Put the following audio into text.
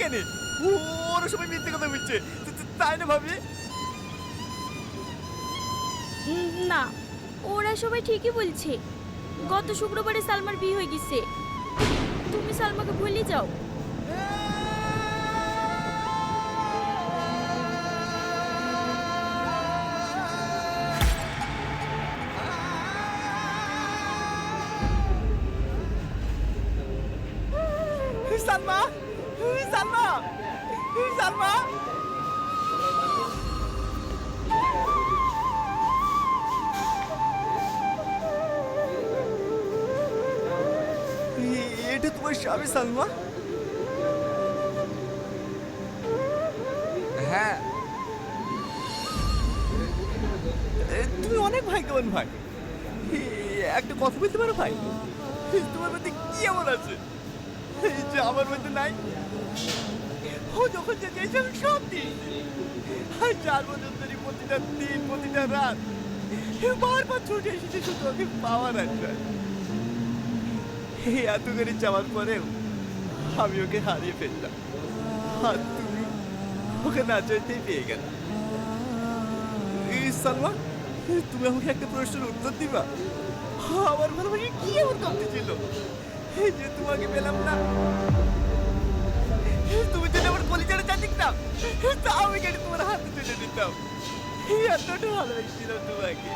কেন ওরা সবাই মিথ্যে কথা বলছে। তাই না ভাবি? না ওরা সবাই ঠিকই বলছে। গত শুক্রবারে সালমার বিয়ে হয়ে গেছে। তুমি সালমাকে ভুলে যাও। সালমা! সালমা সালমা এটা তোমার স্বামী সালমা হ্যাঁ। তুমি অনেক ভাগ্যবান ভাই। একটা কথা বলতে পারো ভাই? তোমার মধ্যে কি এমন আছে? যে আমার মধ্যে নাই? ও যখন যে চেয়েছে আমি সব দিয়েছি চার বছর ধরে প্রতিটা দিন, প্রতিটা রাত বারবার ছুটে এসেছে শুধু ওকে পাওয়ার আশায় এই এত করে যাওয়ার পরেও আমি ওকে হারিয়ে ফেললাম। আর তুমি ওকে না চাইতেই পেয়ে গেল। এই সালমা, তুমি আমাকে একটা প্রশ্নের উত্তর দিবা? আমার ভালোবাসা কি এমন কমতি ছিল যে তোমাকে পেলাম না। তা আমি কেটে তোমার হাতে তুলে এই এতটা ভালোবাসছিলাম তোমাকে।